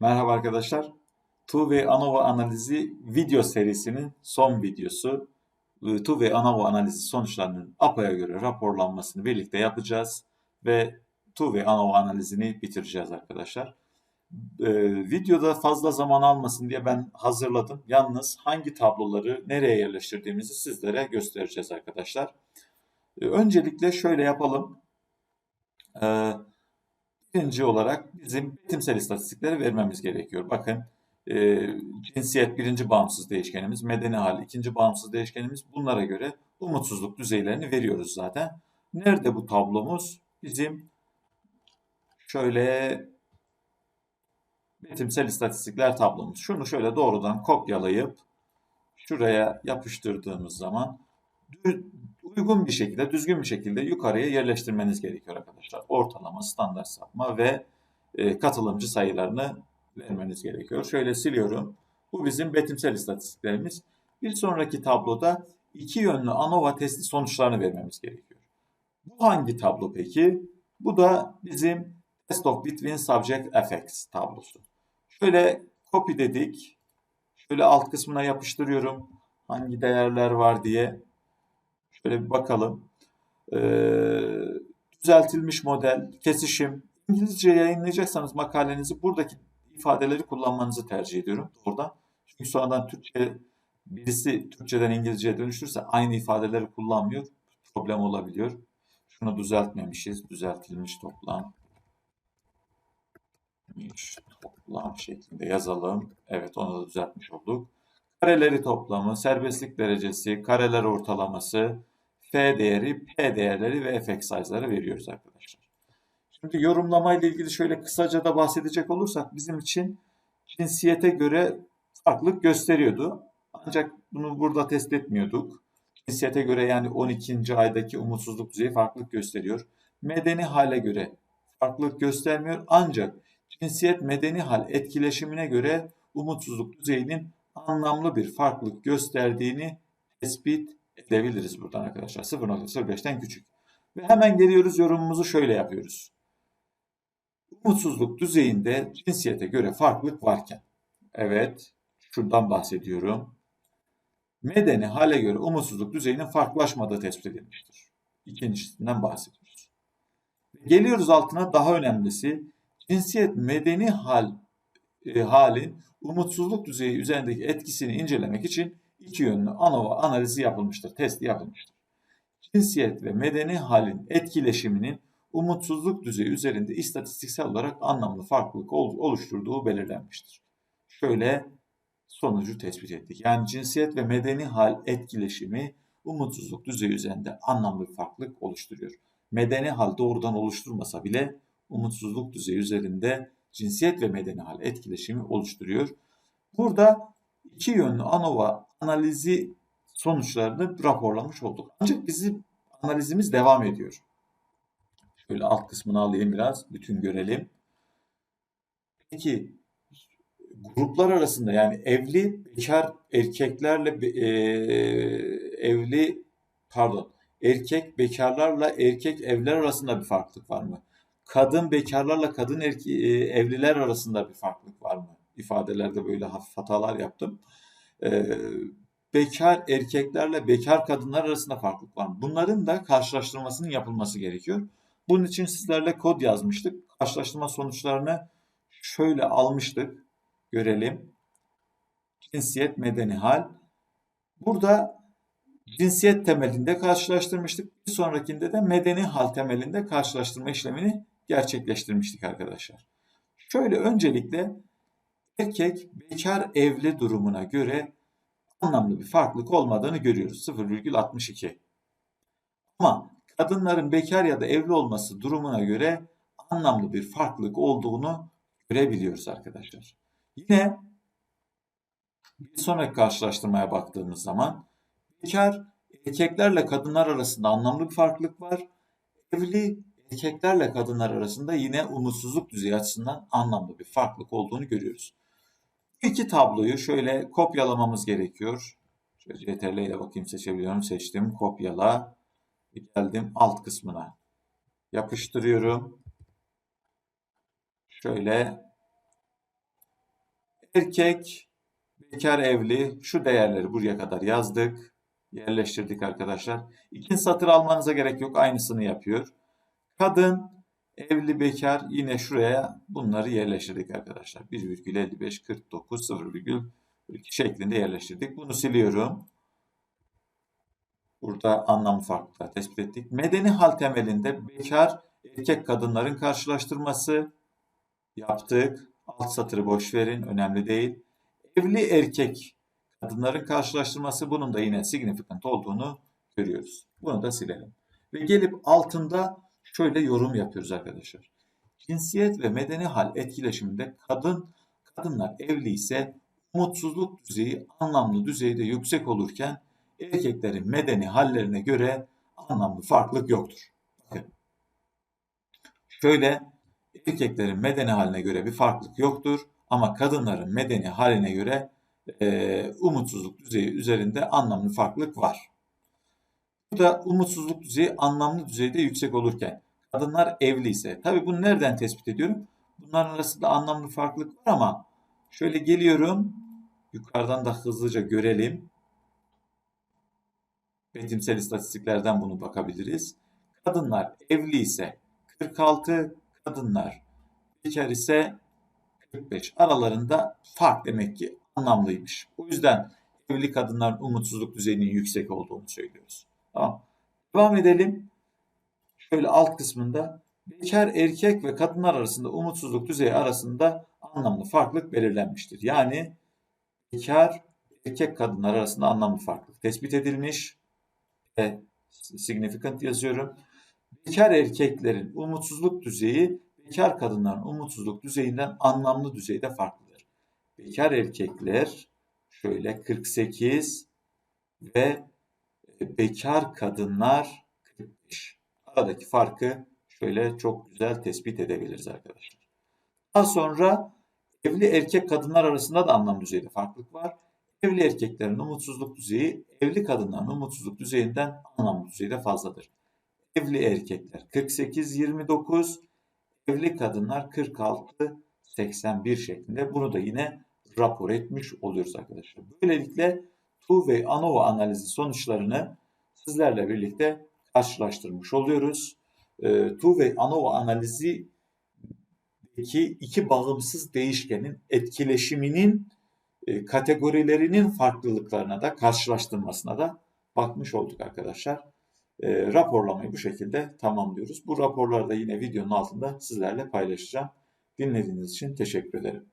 Merhaba arkadaşlar. Tu ve ANOVA analizi video serisinin son videosu. Ee, Tu ve ANOVA analizi sonuçlarının APA'ya göre raporlanmasını birlikte yapacağız ve Tu ve ANOVA analizini bitireceğiz arkadaşlar. Ee, videoda fazla zaman almasın diye ben hazırladım. Yalnız hangi tabloları nereye yerleştirdiğimizi sizlere göstereceğiz arkadaşlar. Ee, öncelikle şöyle yapalım. Ee, Birinci olarak bizim betimsel istatistikleri vermemiz gerekiyor. Bakın e, cinsiyet birinci bağımsız değişkenimiz, medeni hal ikinci bağımsız değişkenimiz. Bunlara göre umutsuzluk düzeylerini veriyoruz zaten. Nerede bu tablomuz? Bizim şöyle betimsel istatistikler tablomuz. Şunu şöyle doğrudan kopyalayıp şuraya yapıştırdığımız zaman uygun bir şekilde, düzgün bir şekilde yukarıya yerleştirmeniz gerekiyor arkadaşlar. Ortalama, standart sapma ve e, katılımcı sayılarını vermeniz gerekiyor. Şöyle siliyorum. Bu bizim betimsel istatistiklerimiz. Bir sonraki tabloda iki yönlü ANOVA testi sonuçlarını vermemiz gerekiyor. Bu hangi tablo peki? Bu da bizim Test of Between Subject Effects tablosu. Şöyle copy dedik. Şöyle alt kısmına yapıştırıyorum. Hangi değerler var diye. Şöyle bir bakalım. Ee, düzeltilmiş model, kesişim. İngilizce yayınlayacaksanız makalenizi buradaki ifadeleri kullanmanızı tercih ediyorum doğrudan. Çünkü sonradan Türkçe birisi Türkçeden İngilizceye dönüşürse aynı ifadeleri kullanmıyor. Problem olabiliyor. Şunu düzeltmemişiz. Düzeltilmiş toplam. Toplam şeklinde yazalım. Evet onu da düzeltmiş olduk. Kareleri toplamı, serbestlik derecesi, kareler ortalaması, F değeri, P değerleri ve F size'ları veriyoruz arkadaşlar. Şimdi yorumlama ilgili şöyle kısaca da bahsedecek olursak bizim için cinsiyete göre farklılık gösteriyordu. Ancak bunu burada test etmiyorduk. Cinsiyete göre yani 12. aydaki umutsuzluk düzeyi farklılık gösteriyor. Medeni hale göre farklılık göstermiyor. Ancak cinsiyet medeni hal etkileşimine göre umutsuzluk düzeyinin anlamlı bir farklılık gösterdiğini tespit edebiliriz buradan arkadaşlar. 0.05'ten küçük. Ve hemen geliyoruz yorumumuzu şöyle yapıyoruz. Umutsuzluk düzeyinde cinsiyete göre farklılık varken. Evet, şuradan bahsediyorum. Medeni hale göre umutsuzluk düzeyinin farklılaşmadığı tespit edilmiştir. İkincisinden bahsediyoruz. Geliyoruz altına daha önemlisi cinsiyet medeni hal e, halin umutsuzluk düzeyi üzerindeki etkisini incelemek için iki yönlü ANOVA analizi yapılmıştır, testi yapılmıştır. Cinsiyet ve medeni halin etkileşiminin umutsuzluk düzeyi üzerinde istatistiksel olarak anlamlı farklılık oluşturduğu belirlenmiştir. Şöyle sonucu tespit ettik. Yani cinsiyet ve medeni hal etkileşimi umutsuzluk düzeyi üzerinde anlamlı farklılık oluşturuyor. Medeni hal doğrudan oluşturmasa bile umutsuzluk düzeyi üzerinde cinsiyet ve medeni hal etkileşimi oluşturuyor. Burada iki yönlü ANOVA analizi sonuçlarını raporlamış olduk. Ancak bizim analizimiz devam ediyor. Şöyle alt kısmını alayım biraz, bütün görelim. Peki gruplar arasında yani evli bekar erkeklerle e, evli pardon erkek bekarlarla erkek evler arasında bir farklılık var mı? Kadın bekarlarla kadın erke, e, evliler arasında bir farklılık var mı? İfadelerde böyle hafif hatalar yaptım. E, bekar erkeklerle bekar kadınlar arasında farklılık var? Bunların da karşılaştırmasının yapılması gerekiyor. Bunun için sizlerle kod yazmıştık. Karşılaştırma sonuçlarını şöyle almıştık. Görelim. Cinsiyet, medeni hal. Burada cinsiyet temelinde karşılaştırmıştık. Bir sonrakinde de medeni hal temelinde karşılaştırma işlemini gerçekleştirmiştik arkadaşlar. Şöyle öncelikle erkek bekar evli durumuna göre anlamlı bir farklılık olmadığını görüyoruz. 0,62. Ama kadınların bekar ya da evli olması durumuna göre anlamlı bir farklılık olduğunu görebiliyoruz arkadaşlar. Yine bir sonraki karşılaştırmaya baktığımız zaman bekar erkeklerle kadınlar arasında anlamlı bir farklılık var. Evli erkeklerle kadınlar arasında yine umutsuzluk düzeyi açısından anlamlı bir farklılık olduğunu görüyoruz. İki tabloyu şöyle kopyalamamız gerekiyor. CTRL ile bakayım seçebiliyorum. Seçtim. Kopyala. Geldim alt kısmına. Yapıştırıyorum. Şöyle Erkek, bekar evli şu değerleri buraya kadar yazdık. Yerleştirdik arkadaşlar. İkinci satır almanıza gerek yok. Aynısını yapıyor. Kadın, evli, bekar yine şuraya bunları yerleştirdik arkadaşlar. 1,55, 49, 0,2 şeklinde yerleştirdik. Bunu siliyorum. Burada anlam farklılıklar tespit ettik. Medeni hal temelinde bekar erkek kadınların karşılaştırması yaptık. Alt satırı boş verin. Önemli değil. Evli erkek kadınların karşılaştırması bunun da yine significant olduğunu görüyoruz. Bunu da silelim. Ve gelip altında şöyle yorum yapıyoruz arkadaşlar. Cinsiyet ve medeni hal etkileşiminde kadın kadınlar evli ise umutsuzluk düzeyi anlamlı düzeyde yüksek olurken erkeklerin medeni hallerine göre anlamlı farklılık yoktur. Bakın. Şöyle erkeklerin medeni haline göre bir farklılık yoktur ama kadınların medeni haline göre e, umutsuzluk düzeyi üzerinde anlamlı farklılık var. Burada umutsuzluk düzeyi anlamlı düzeyde yüksek olurken kadınlar evli ise tabi bunu nereden tespit ediyorum? Bunların arasında anlamlı farklılık var ama şöyle geliyorum yukarıdan da hızlıca görelim. Betimsel istatistiklerden bunu bakabiliriz. Kadınlar evli ise 46, kadınlar bekar ise 45 aralarında fark demek ki anlamlıymış. O yüzden evli kadınların umutsuzluk düzeyinin yüksek olduğunu söylüyoruz. Devam edelim. Şöyle alt kısmında bekar erkek ve kadınlar arasında umutsuzluk düzeyi arasında anlamlı farklılık belirlenmiştir. Yani bekar erkek kadınlar arasında anlamlı farklılık tespit edilmiş ve significant yazıyorum. Bekar erkeklerin umutsuzluk düzeyi bekar kadınların umutsuzluk düzeyinden anlamlı düzeyde farklıdır. Bekar erkekler şöyle 48 ve bekar kadınlar 45. Aradaki farkı şöyle çok güzel tespit edebiliriz arkadaşlar. Daha sonra evli erkek kadınlar arasında da anlam düzeyde farklılık var. Evli erkeklerin umutsuzluk düzeyi evli kadınların umutsuzluk düzeyinden anlamlı düzeyde fazladır. Evli erkekler 48-29, evli kadınlar 46-81 şeklinde. Bunu da yine rapor etmiş oluyoruz arkadaşlar. Böylelikle Tu ve ANOVA analizi sonuçlarını sizlerle birlikte karşılaştırmış oluyoruz. E, tu ve ANOVA analizi iki, iki bağımsız değişkenin etkileşiminin e, kategorilerinin farklılıklarına da karşılaştırmasına da bakmış olduk arkadaşlar. E, raporlamayı bu şekilde tamamlıyoruz. Bu raporları da yine videonun altında sizlerle paylaşacağım. Dinlediğiniz için teşekkür ederim.